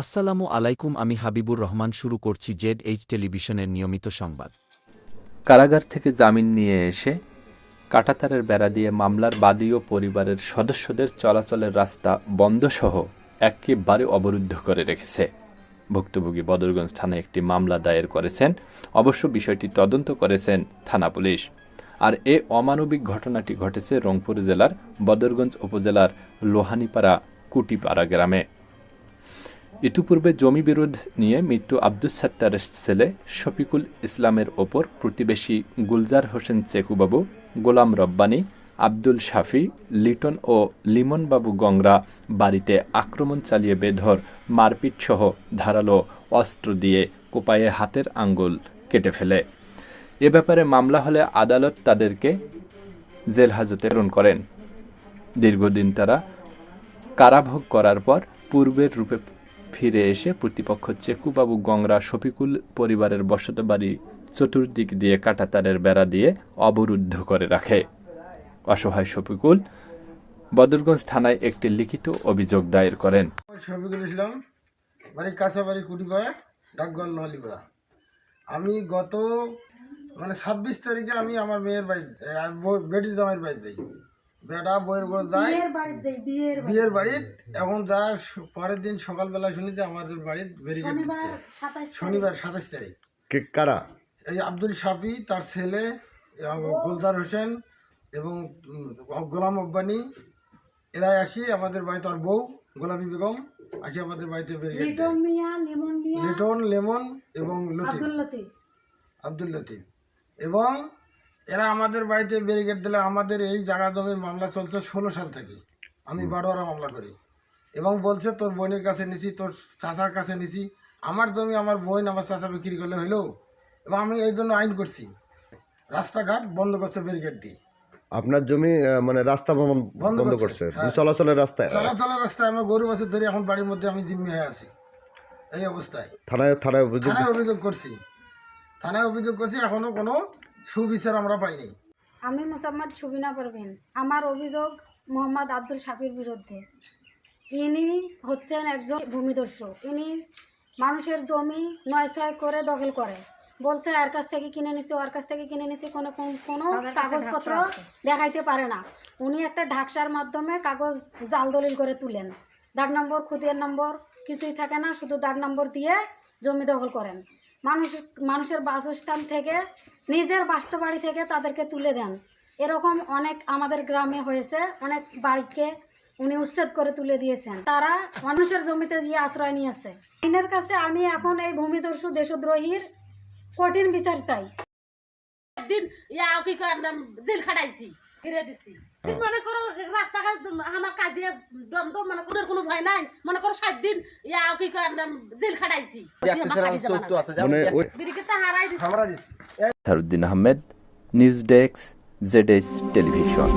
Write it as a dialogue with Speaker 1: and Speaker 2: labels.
Speaker 1: আসসালামু আলাইকুম, আমি হাবিবুর রহমান শুরু করছি জেড এইচ টেলিভিশনের নিয়মিত সংবাদ।
Speaker 2: কারাগার থেকে জামিন নিয়ে এসে কাটাতারের বেড়া দিয়ে মামলার বাদী ও পরিবারের সদস্যদের চলাচলের রাস্তা বন্ধসহ একেবারে অবরুদ্ধ করে রেখেছে। ভুক্তভোগী বদরগঞ্জ থানায় একটি মামলা দায়ের করেছেন। অবশ্য বিষয়টি তদন্ত করেছেন থানা পুলিশ। আর এ অমানবিক ঘটনাটি ঘটেছে রংপুর জেলার বদরগঞ্জ উপজেলার লোহানিপাড়া কুটিপাড়া গ্রামে। ইতিপূর্বে জমি বিরোধ নিয়ে মৃত্যু আব্দুস সাত্তারের ছেলে শফিকুল ইসলামের ওপর প্রতিবেশী গুলজার হোসেন চেকুবাবু, গোলাম রব্বানী, আব্দুল শাফি, লিটন ও লিমনবাবু গংরা বাড়িতে আক্রমণ চালিয়ে বেধর মারপিট সহ ধারালো অস্ত্র দিয়ে কোপায়ে হাতের আঙ্গুল কেটে ফেলে। এ ব্যাপারে মামলা হলে আদালত তাদেরকে জেল হাজতে প্রেরণ করেন। দীর্ঘদিন তারা কারাভোগ করার পর পূর্বের রূপে ফিরে এসে প্রতিপক্ষ চেকুবাবু গংরা শফিকুল পরিবারের বসত বাড়ি চতুর্দিক দিয়ে কাটাতারের বেড়া দিয়ে অবরুদ্ধ করে রাখে। অসহায় শফিকুল বদরগঞ্জ থানায় একটি লিখিত অভিযোগ দায়ের করেন।
Speaker 3: শফিকুল ইসলাম বাড়ি কাঁচাবাড়ি কুটিপাড়া ডাকগল লোহালিপাড়া আমি গত মানে ছাব্বিশ তারিখে আমি আমার মেয়ের বাড়ি আহ, বউ- বেটির জামাইয়ের বাড়ি যাই। বেটা বইয়ের বড় যাই
Speaker 4: বিয়ের বাড়িতে।
Speaker 3: বাড়ির এখন যা পরের দিন সকালবেলা শুনি যে আমাদের বাড়ির ব্যারিকেড দিচ্ছে শনিবার সাতাশ তারিখ।
Speaker 5: কারা?
Speaker 3: এই আব্দুল শাফি তার ছেলে এবং গুলজার হোসেন এবং গোলাম আব্বানি। এরাই আসি আমাদের বাড়িতে আর বউ গোলাপি বেগম আসি আমাদের বাড়িতে ব্যারিকেড।
Speaker 4: লিটন লিমন মিয়া
Speaker 3: লিটন লেমন এবং লতিফ।
Speaker 4: আব্দুল লতিফ।
Speaker 3: এবং এরা আমাদের বাড়িতে ব্যারিকেড দিলে আমাদের এই জায়গা জমির মামলা চলছে ষোলো সাল থেকে। আমি বারোয়ারা মামলা করি। এবং বলছে তোর বোনের কাছে নিছি তোর চাচার কাছে নিছি। আমার জমি আমার বোন আমার চাচা বিক্রি করলে হইল এবং আমি এই জন্য আইন করছি। রাস্তাঘাট বন্ধ করছে ব্যারিকেড দিয়ে।
Speaker 5: আপনার জমি মানে রাস্তা
Speaker 3: বন্ধ করছে, হ্যাঁ।
Speaker 5: চলাচলের রাস্তায়?
Speaker 3: চলাচলের রাস্তায় আমার গরু বছর ধরে এখন বাড়ির মধ্যে আমি জিম্মি হয়ে আছি। এই অবস্থায়।
Speaker 5: থানায় থানায় অভিযোগ
Speaker 3: থানায় অভিযোগ করছি। থানায় অভিযোগ করছি এখনও কোনো সুবিচার আমরা পাইনি
Speaker 4: আমি মোসাম্মদ সুবিনা পারবেন। আমার অভিযোগ মোহাম্মদ আব্দুল শাফির বিরুদ্ধে। ইনি হচ্ছেন একজন ভূমিদস্যু ইনি মানুষের জমি নয় ছয় করে দখল করে। বলছে এর কাছ থেকে কিনে নিছি ওর কাছ থেকে কিনে নিছি কোনো কোনো কাগজপত্র দেখাইতে পারে না। উনি একটা ঢাকসার মাধ্যমে কাগজ জাল দলিল করে তুলেন। দাগ নম্বর খুতিয়ার নম্বর কিছুই থাকে না শুধু দাগ নম্বর দিয়ে জমি দখল করেন। মানুষ মানুষের বাসস্থান থেকে, নিজের বাস্তবাড়ি থেকে তাদেরকে তুলে দেন। এরকম অনেক আমাদের গ্রামে হয়েছে, অনেক বাড়িকে উনি উচ্ছেদ করে তুলে দিয়েছেন। তারা মানুষের জমিতে গিয়ে আশ্রয় নিয়েছে। আইনের কাছে আমি এখন এই ভূমিদস্যু দেশদ্রোহীর কঠিন বিচার চাই।
Speaker 6: দিন ইয়াও কি জেল খাটাইছি, ফিরে দিছি। মনে করো রাস্তাঘাট আমার কাজে দ্বন্দ্ব মনে করো কোনো ভয় নাই। মনে করো ষাট দিন ইয়াও কি করলাম জেল খাটাইছি।
Speaker 5: মানে
Speaker 6: দিছি।
Speaker 2: Taruddin Ahmed news desk Z television.